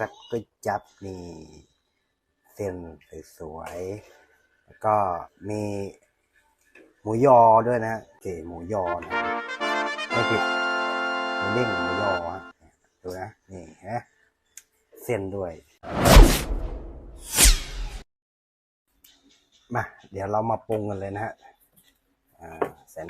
จับก๋วยจับนี่ เส้นสวยๆแล้วก็มีหมูยอด้วยนะเก๋หมูยอนะไม่ผิดหมูเด้งหมูยอฮะดูนะ นี่ฮะเส้นด้วย มา เดี๋ยวเรามาปรุงกันเลยนะฮะอ่าแสน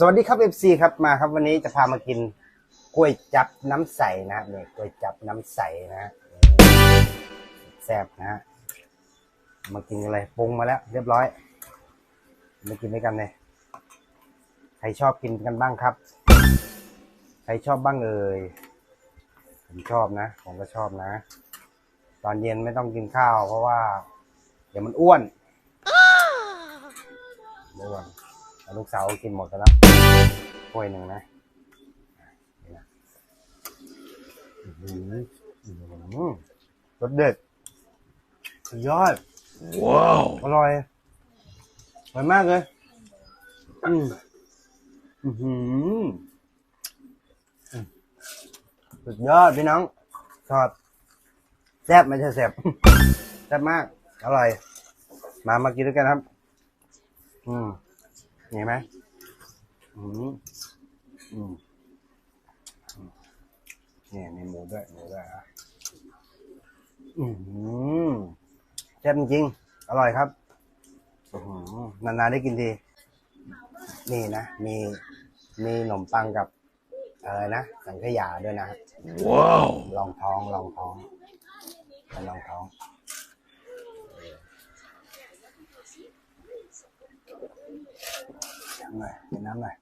สวัสดีครับ FC ครับมาครับวันนี้จะพามากินกล้วยจับน้ำใสนะฮะนี่กล้วยจับน้ำใสนะฮะแซ่บนะฮะมากินอะไรปรุงมาแล้ว เรียบร้อยมากินด้วยกันเลยใครชอบกินกันบ้างครับ ใครชอบบ้างเอ่ยผมชอบนะ ผมก็ชอบนะ ตอนเย็นไม่ต้องกินข้าว เพราะว่า เดี๋ยวมันอ้วนอ้วนแล้วลูกสาวก็กินหมดไปแล้วถ้วยหนึ่งนะนี่นะอื้อหืออื้อหือรสเด็ดสุดยอด ว้าว อร่อยอร่อยมากเลยอืมอือหืออืมสุดยอดพี่น้องชอบแซ่บไม่ใช่แซ่บแซ่บมาก อร่อย มามากินด้วยกันครับ อืม เห็นไหมอืมอืมเนี่ยมีหมูด้วยหมูด้วยอะอืมแซ่บจริงๆอร่อยครับอื้อหือนานๆได้กินทีนี่นะ มีมีขนมปังกับอะไรนะสังขยาด้วยนะว้าวลองท้องลองท้องไปลองท้อง น้ำหน่อ